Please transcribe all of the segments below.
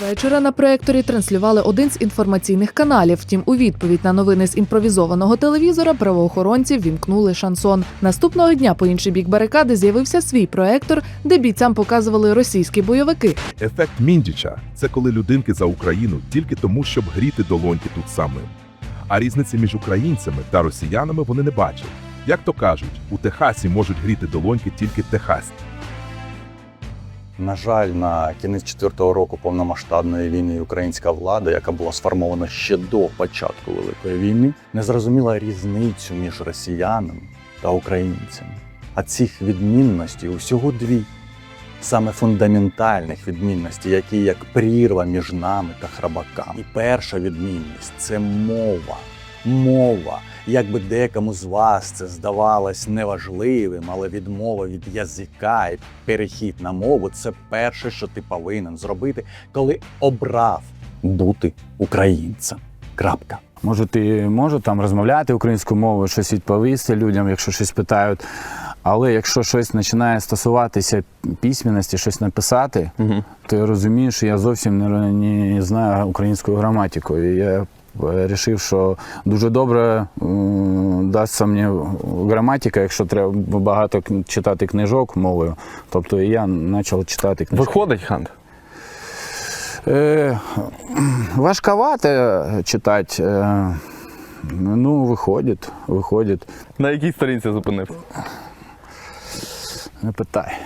Вечора на проекторі транслювали один з інформаційних каналів. Втім, у відповідь на новини з імпровізованого телевізора правоохоронці вімкнули шансон. Наступного дня по інший бік барикади з'явився свій проектор, де бійцям показували російські бойовики. Ефект Міндіча це коли людинки за Україну тільки тому, щоб гріти долоньки тут самим. А різниці між українцями та росіянами вони не бачать. Як то кажуть, у Техасі можуть гріти долоньки тільки техасці. На жаль, на кінець четвертого року повномасштабної війни українська влада, яка була сформована ще до початку Великої війни, не зрозуміла різницю між росіянами та українцями. А цих відмінностей усього дві. Саме фундаментальних відмінностей, які як прірва між нами та храбаками. І перша відмінність це мова. Мова. Якби декому з вас це здавалось неважливим, але відмова від язика і перехід на мову це перше, що ти повинен зробити, коли обрав бути українцем. Крапка. Може, ти може там розмовляти українською мовою, щось відповісти людям, якщо щось питають. Але якщо щось починає стосуватися письменності, щось написати, то я розумію, що я зовсім не, не знаю українською граматикою. Я вирішив, що дуже добре дасться мені граматика, якщо треба багато читати книжок мовою. Тобто і я почав читати книжки. Виходить, Хант? Е, важковато читати. Е, ну, виходить, виходить. На якій сторінці зупинився? Не питай.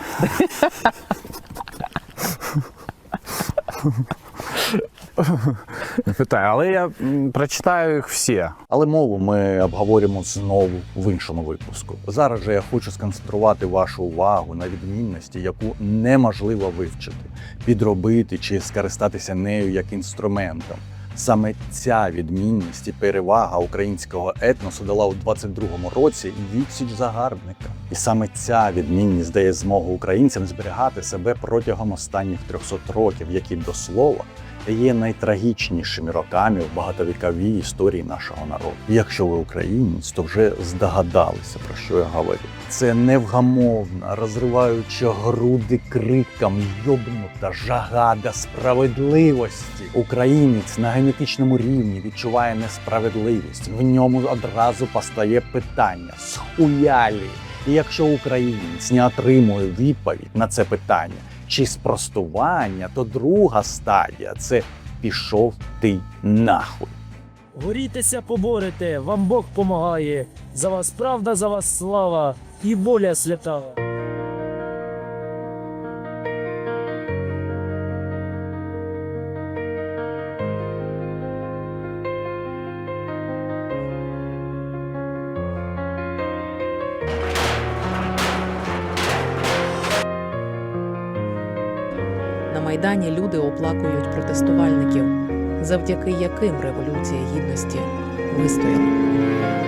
Не питай, але я прочитаю їх всі. Але мову ми обговоримо знову в іншому випуску. Зараз же я хочу сконцентрувати вашу увагу на відмінності, яку неможливо вивчити, підробити чи скористатися нею як інструментом. Саме ця відмінність і перевага українського етносу дала у 22-му році відсіч загарбника. І саме ця відмінність дає змогу українцям зберігати себе протягом останніх 300 років, які до слова є найтрагічнішими роками в багатовіковій історії нашого народу. Якщо ви українець, то вже здогадалися про що я говорю. Це невгамовна, розриваюча груди криком, йобнута жага до справедливості. Українець на генетичному рівні відчуває несправедливість. В ньому одразу постає питання: схуялі? І якщо українець не отримує відповідь на це питання чи спростування, то друга стадія це пішов ти нахуй. Горітеся поборете, вам Бог помагає. За вас правда, за вас слава і воля свята. Майдані люди оплакують протестувальників, завдяки яким Революція Гідності вистояла.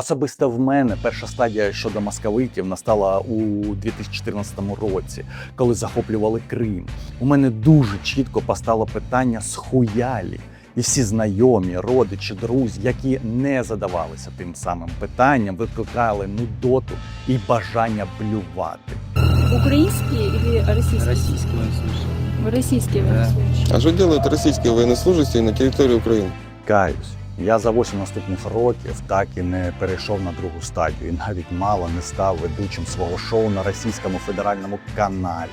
Особисто в мене перша стадія щодо московитів настала у 2014 році, коли захоплювали Крим. У мене дуже чітко постало питання схуялі. І всі знайомі, родичі, друзі, які не задавалися тим самим питанням, викликали нудоту і бажання блювати. Украинские или российские? Российские военнослужащие. Российские военнослужащие. А что делают российские военнослужащие на территории Украины? Каюсь, я за 8 наступних років так і не перейшов на другу стадію, і навіть мало не став ведучим свого шоу на російському федеральному каналі.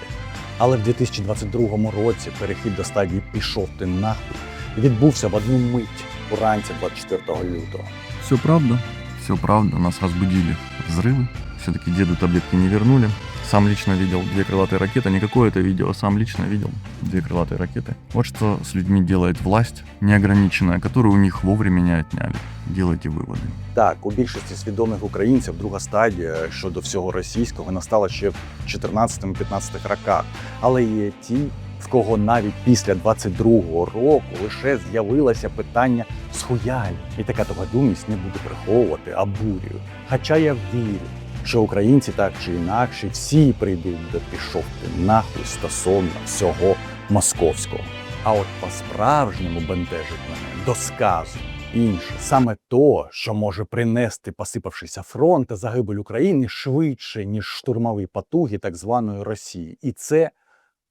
Але в 2022 році перехід до стадії пішов ти нахуй відбувся в одну мить уранці 24 лютого. Все правда, все правда. Нас разбудили взрывы. Все-таки деду таблетки не вернули. Сам лично видел две крылатые ракеты, не какое-то видео, а сам лично видел две крылатые ракеты. Вот что с людьми делает власть неограниченная, которую у них вовремя не отняли. Делайте выводы. Так, у більшості свідомих українців друга стадія щодо всього російського настала ще в 14-15 роках. Але є ті, в кого навіть після 22-го року лише з'явилося питання схуяль. І така тогодумність не буде приховувати, а бурю. Хоча я вірю, що українці так чи інакше всі прийдуть до пішов ти нахуй стосовно всього московського. А от по-справжньому бентежить мене до сказу інше, саме то, що може принести посипавшийся фронт та загибель України швидше, ніж штурмові потуги так званої Росії. І це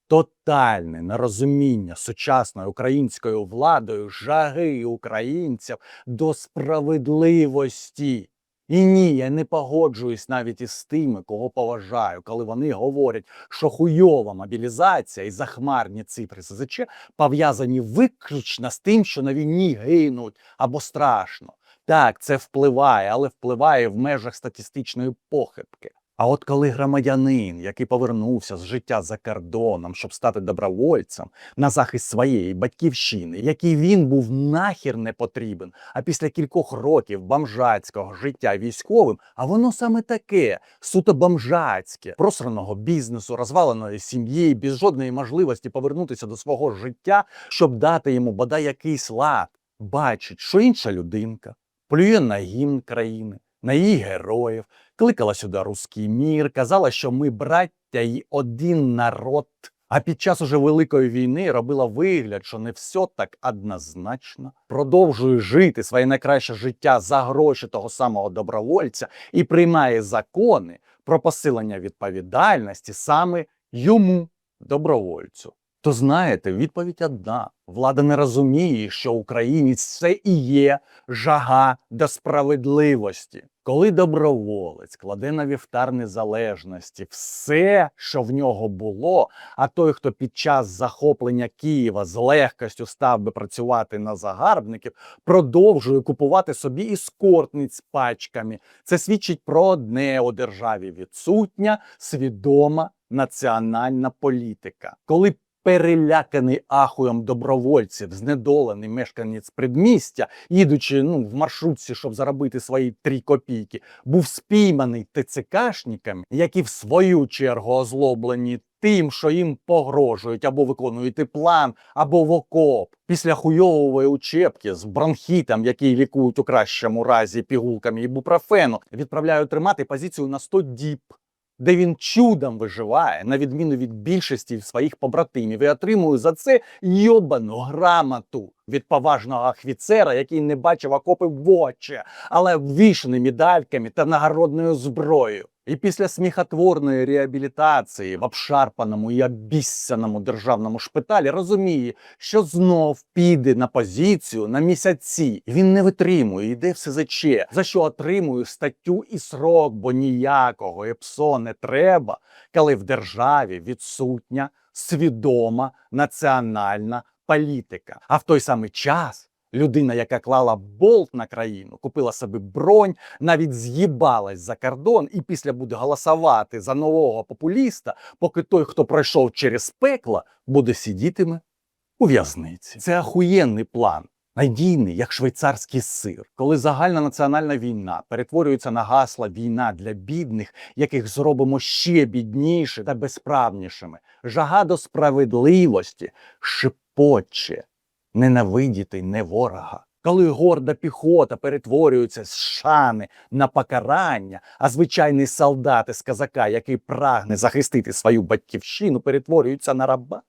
тотальне нерозуміння сучасною українською владою жаги українців до справедливості. І ні, я не погоджуюсь навіть із тими, кого поважаю, коли вони говорять, що хуйова мобілізація і захмарні цифри СЗЧ пов'язані виключно з тим, що на війні гинуть або страшно. Так, це впливає, але впливає в межах статистичної похибки. А от коли громадянин, який повернувся з життя за кордоном, щоб стати добровольцем на захист своєї батьківщини, який він був нахер не потрібен, а після кількох років бомжацького життя військовим, а воно саме таке суто бомжацьке, просраного бізнесу, розваленої сім'ї, без жодної можливості повернутися до свого життя, щоб дати йому бодай якийсь лад, бачить, що інша людинка плює на гімн країни, на її героїв, кликала сюди руський мір, казала, що ми браття й один народ. А під час уже великої війни робила вигляд, що не все так однозначно. Продовжує жити своє найкраще життя за гроші того самого добровольця і приймає закони про посилення відповідальності саме йому, добровольцю. То знаєте, відповідь одна: влада не розуміє, що українець це і є жага до справедливості. Коли доброволець кладе на вівтар незалежності все, що в нього було, а той, хто під час захоплення Києва з легкостю став би працювати на загарбників, продовжує купувати собі іскортниць пачками. Це свідчить про одне у державі відсутня свідома національна політика. Коли переляканий ахуєм добровольців, знедолений мешканець предмістя, їдучи ну, в маршрутці, щоб заробити свої три копійки, був спійманий ТЦКшниками, які в свою чергу озлоблені тим, що їм погрожують або виконуєте план, або в окоп. Після хуйової учебки з бронхітом, який лікують у кращому разі пігулками ібупрофену, відправляють тримати позицію на 100 діб де він чудом виживає, на відміну від більшості своїх побратимів, і отримує за це йобану грамоту від поважного офіцера, який не бачив окопи в очі, але обвішаний медальками та нагородною зброєю. І після сміхотворної реабілітації в обшарпаному і обіссяному державному шпиталі розуміє, що знов піде на позицію на місяці. Він не витримує, йде в СЗЧ, за що отримує статтю і срок, бо ніякого ЕПСО не треба, коли в державі відсутня свідома національна політика. А в той самий час людина, яка клала болт на країну, купила собі бронь, навіть з'їбалась за кордон і після буде голосувати за нового популіста, поки той, хто пройшов через пекло, буде сидітиме у в'язниці. Це ахуєнний план. Надійний, як швейцарський сир, коли загальна національна війна перетворюється на гасла війна для бідних, яких зробимо ще бідніше та безправнішими. Жага до справедливості шипоче, ненавидіти не ворога. Коли горда піхота перетворюється з шани на покарання, а звичайний солдат із казака, який прагне захистити свою батьківщину, перетворюється на раба.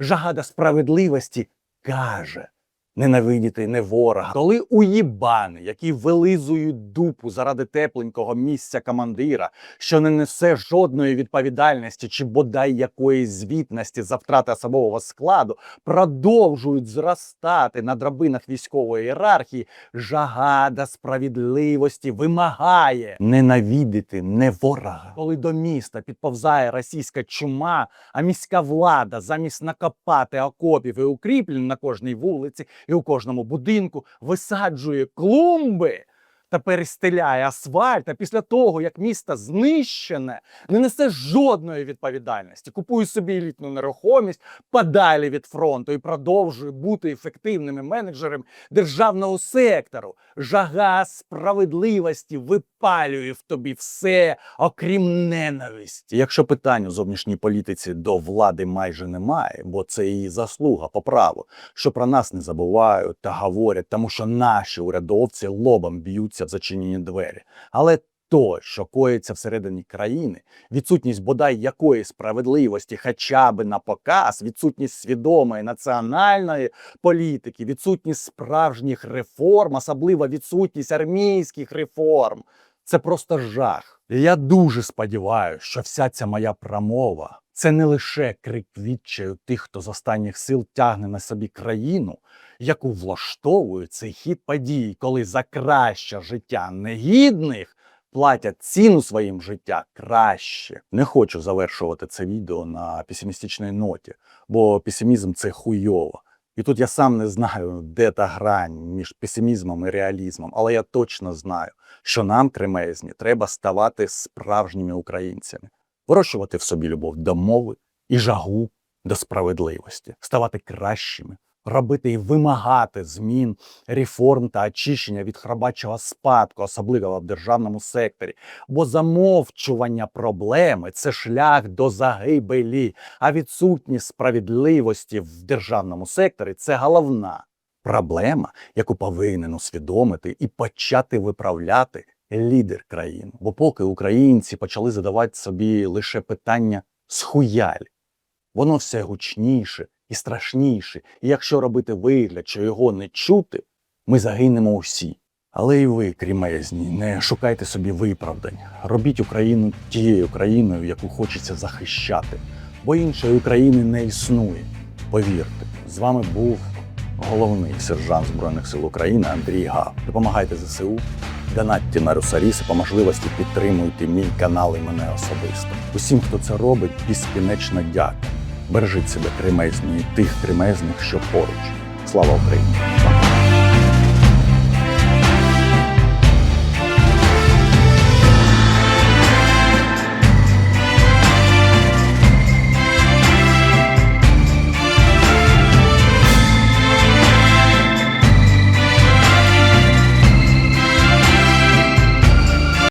Жага до справедливості каже. Ненавидіти не ворога. Коли уїбани, які вилизують дупу заради тепленького місця командира, що не несе жодної відповідальності чи бодай якоїсь звітності за втрати особового складу, продовжують зростати на драбинах військової ієрархії, жага до справедливості вимагає ненавидіти не ворога. Коли до міста підповзає російська чума, а міська влада замість накопати окопів і укріплень на кожній вулиці і у кожному будинку висаджує клумби, та перестеляє асфальт, а після того, як місто знищене, не несе жодної відповідальності, купує собі елітну нерухомість подалі від фронту і продовжує бути ефективними менеджером державного сектору. Жага справедливості випалює в тобі все, окрім ненависті. Якщо питань у зовнішній політиці до влади майже немає, бо це її заслуга по праву, що про нас не забувають та говорять, тому що наші урядовці лобом б'ються в зачинені двері. Але то, що коїться всередині країни, відсутність бодай якоїсь справедливості, хоча б на показ, відсутність свідомої національної політики, відсутність справжніх реформ, особливо відсутність армійських реформ. Це просто жах. І я дуже сподіваюся, що вся ця моя промова це не лише крик відчаю тих, хто з останніх сил тягне на собі країну, яку влаштовує цей хід подій, коли за краще життя негідних платять ціну своїм життя краще. Не хочу завершувати це відео на песимістичній ноті, бо песимізм це хуйово. І тут я сам не знаю, де та грань між песимізмом і реалізмом, але я точно знаю, що нам, кремезні, треба ставати справжніми українцями, вирощувати в собі любов до мови і жагу до справедливості, ставати кращими, робити і вимагати змін, реформ та очищення від хробачого спадку, особливо в державному секторі. Бо замовчування проблеми це шлях до загибелі, а відсутність справедливості в державному секторі це головна проблема, яку повинен усвідомити і почати виправляти лідер країни. Бо поки українці почали задавати собі лише питання схуяль, воно все гучніше і страшніше. І якщо робити вигляд, що його не чути, ми загинемо усі. Але і ви, крімезні, не шукайте собі виправдань. Робіть Україну тією країною, яку хочеться захищати, бо іншої України не існує. Повірте, з вами був головний сержант Збройних сил України Андрій Гав. Допомагайте ЗСУ, донатьте на Русаріс і по можливості підтримуйте мій канал і мене особисто. Усім, хто це робить, безкінечно дякую. Бережіть себе кремезні і тих кремезних, що поруч. Слава Україні!